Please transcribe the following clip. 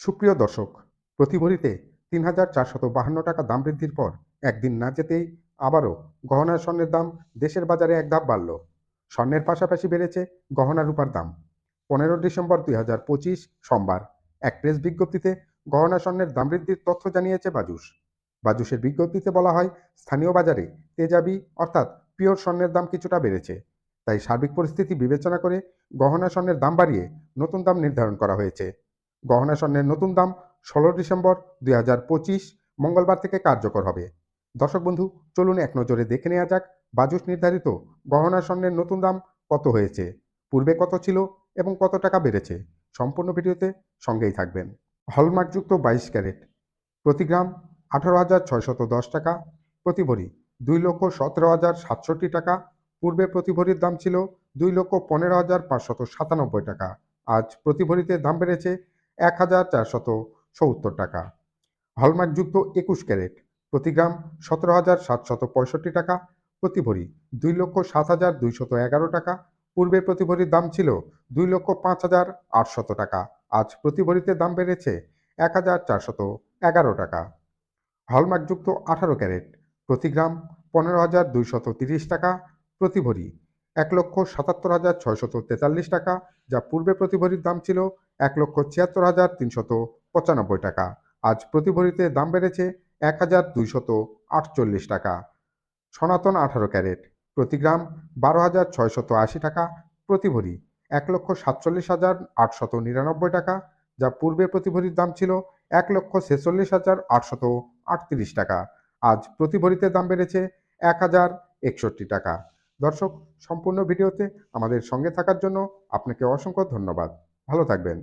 সুপ্রিয় দর্শক প্রতি ভরিতে তিন হাজার চারশত বাহান্ন টাকা দাম বৃদ্ধির পর একদিন না যেতেই আবারও গহনা স্বর্ণের দাম দেশের বাজারে এক ধাপ বাড়ল। স্বর্ণের পাশাপাশি বেড়েছে গহনা রূপার দাম। পনেরো ডিসেম্বর দুই হাজার পঁচিশ সোমবার এক প্রেস বিজ্ঞপ্তিতে গহনা স্বর্ণের দাম বৃদ্ধির তথ্য জানিয়েছে বাজুস বাজুসের বিজ্ঞপ্তিতে বলা হয়, স্থানীয় বাজারে তেজাবি অর্থাৎ পিওর স্বর্ণের দাম কিছুটা বেড়েছে। তাই সার্বিক পরিস্থিতি বিবেচনা করে গহনা স্বর্ণের দাম বাড়িয়ে নতুন দাম নির্ধারণ করা হয়েছে। গহনা স্বর্ণের নতুন দাম ষোলো ডিসেম্বর দুই হাজার পঁচিশ, মঙ্গলবার থেকে কার্যকর হবে। দর্শক বন্ধু, চলুন এক নজরে দেখে নেওয়া যাক বাজুস নির্ধারিত গহনা স্বর্ণের নতুন দাম কত হয়েছে, পূর্বে কত ছিল এবং কত টাকা বেড়েছে, সম্পূর্ণ ভিডিওতে সঙ্গেই থাকবেন। হলমার্কযুক্ত বাইশ ক্যারেট, প্রতি গ্রাম আঠারো হাজার ছয়শত দশ টাকা, প্রতি ভরি দুই লক্ষ সতেরো হাজার সাতষট্টি টাকা, পূর্বে প্রতি ভরির দাম ছিল দুই লক্ষ পনেরো হাজার পাঁচশত সাতানব্বই টাকা, আজ প্রতি ভরিতে দাম বেড়েছে এক হাজার চারশত সত্তর টাকা। হলমার্কযুক্ত একুশ ক্যারেট, প্রতি গ্রাম সতেরো হাজার সাতশত পঁয়ষট্টি টাকা, প্রতি ভরি দুই লক্ষ সাত হাজার দুইশত এগারো টাকা, পূর্বে প্রতি ভরির দাম ছিল দুই লক্ষ পাঁচ হাজার আটশত টাকা, আজ প্রতি ভরিতে দাম বেড়েছে এক হাজার চারশত এগারো টাকা। হলমার্কযুক্ত আঠারো ক্যারেট, প্রতি গ্রাম পনেরো হাজার দুইশত তিরিশ টাকা, প্রতি ভরি এক লক্ষ সাতাত্তর হাজার ছয়শত তেতাল্লিশ টাকা, যা পূর্বে প্রতি ভরির দাম ছিল এক লক্ষ ছিয়াত্তর হাজার তিনশত পঁচানব্বই টাকা। আজ প্রতি ভরিতে দাম বেড়েছে এক হাজার দুইশত আটচল্লিশ টাকা। সনাতন আঠারো ক্যারেট, প্রতি গ্রাম বারো হাজার ছয়শত আশি টাকা প্রতি ভরি এক লক্ষ সাতচল্লিশ হাজার আটশত নিরানব্বই টাকা, যা পূর্বে প্রতি ভরির দাম ছিল এক লক্ষ ছেচল্লিশ হাজার আটশত আটত্রিশ টাকা। আজ প্রতি ভরিতে দাম বেড়েছে এক হাজার একষট্টি টাকা। দর্শক সম্পূর্ণ ভিডিওতে আমাদের সঙ্গে থাকার জন্য আপনাকে অসংখ্য ধন্যবাদ। ভালো থাকবেন।